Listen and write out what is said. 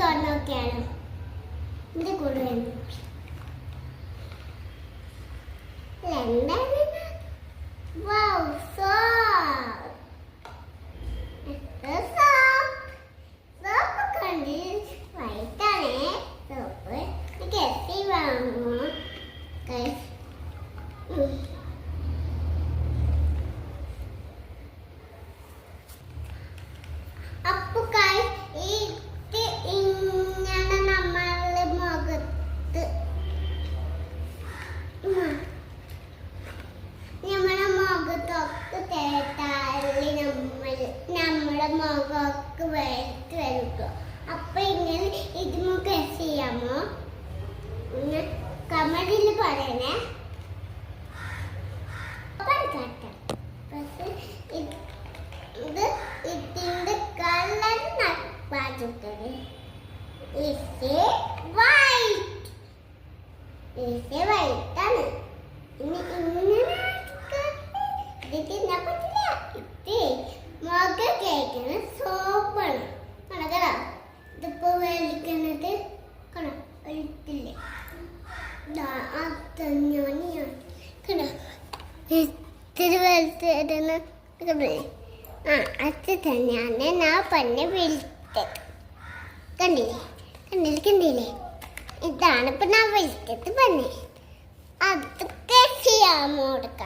തുറന്നു നോക്കിയാലോ? എന്റെ മുഖമൊക്കെ വെളുത്ത് വരും അപ്പൊ ഇങ്ങനെ ഇത് നമുക്ക് ചെയ്യാമോ? കമലിൽ പറയണേ. ഇത് ഇത് ഇതിന്റെ കളർ പാചകത് ഇത് വൈറ്റ് ഇത് വൈറ്റ് ആണ്. ഇനി ഇങ്ങനെ ഇത് തിന്നാൻ പറ്റില്ല ഇത് മുഖം തന്നെയാണ് ഞാൻ പന്നെ വിളിച്ചത് കണ്ടില്ലേ കണ്ടില്ലേ കണ്ടില്ലേ ഇതാണ് ഇപ്പൊ ഞാൻ വിളിച്ചത് പന്നെ അതൊക്കെ ചെയ്യാമോ കൊടുക്കാം